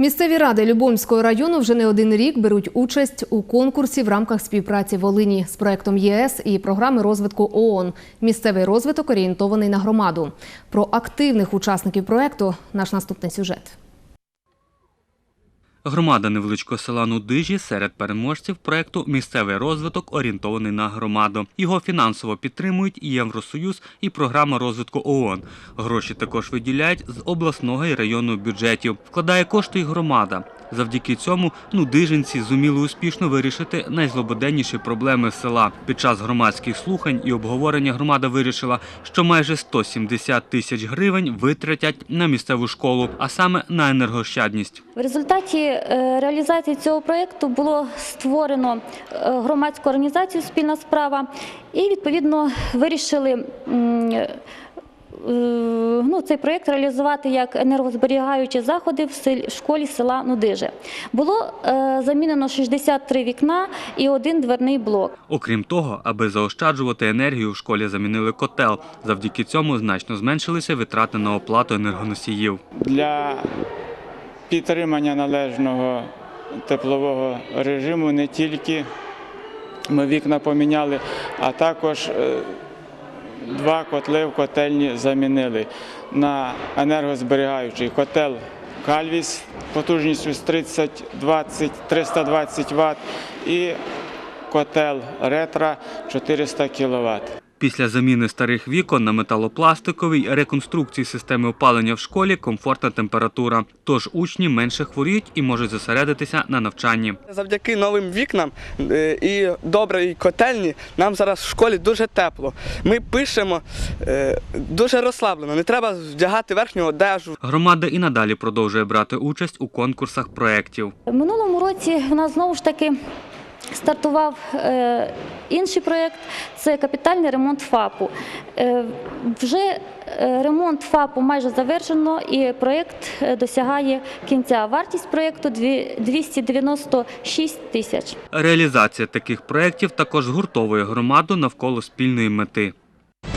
Місцеві ради Любомського району вже не один рік беруть участь у конкурсі в рамках співпраці Волині з проектом ЄС і програми розвитку ООН. Місцевий розвиток орієнтований на громаду. Про активних учасників проекту наш наступний сюжет. Громада невеличкого села Нудижі серед переможців проекту Місцевий розвиток орієнтований на громаду. Його фінансово підтримують і Євросоюз, і програма розвитку ООН. Гроші також виділяють з обласного і районного бюджетів. Вкладає кошти і громада. Завдяки цьому нудижинці зуміли успішно вирішити найзлободенніші проблеми села. Під час громадських слухань і обговорення громада вирішила, що майже 170 тисяч гривень витратять на місцеву школу, а саме на енергощадність. В результаті е, реалізації цього проєкту було створено е, громадську організацію Спільна справа і відповідно вирішили ну, цей проєкт реалізувати як енергозберігаючі заходи в селі- в школі села Нудиже. Було е, замінено 63 вікна і один дверний блок. Окрім того, аби заощаджувати енергію, в школі замінили котел. Завдяки цьому значно зменшилися витрати на оплату енергоносіїв. для підтримання належного теплового режиму не тільки ми вікна поміняли, а також е, два котли в котельні замінили на енергозберігаючий котел Кальвіс потужністю з 30 20 320 Вт і котел Ретра 400 кВт. Після заміни старих вікон на металопластиковий реконструкції системи опалення в школі комфортна температура. Тож учні менше хворіють і можуть зосередитися на навчанні. Завдяки новим вікнам е, і добрій котельні нам зараз в школі дуже тепло. Ми пишемо е, дуже розслаблено. Не треба вдягати верхню одежу. Громада і надалі продовжує брати участь у конкурсах проєктів. Минулому році в нас знову ж таки стартував е, інший проєкт це капітальний ремонт ФАПу. Е, вже е, ремонт ФАПу майже завершено, і проєкт досягає кінця. Вартість проєкту дві- 296 тисяч. Реалізація таких проєктів також згуртовує громаду навколо спільної мети.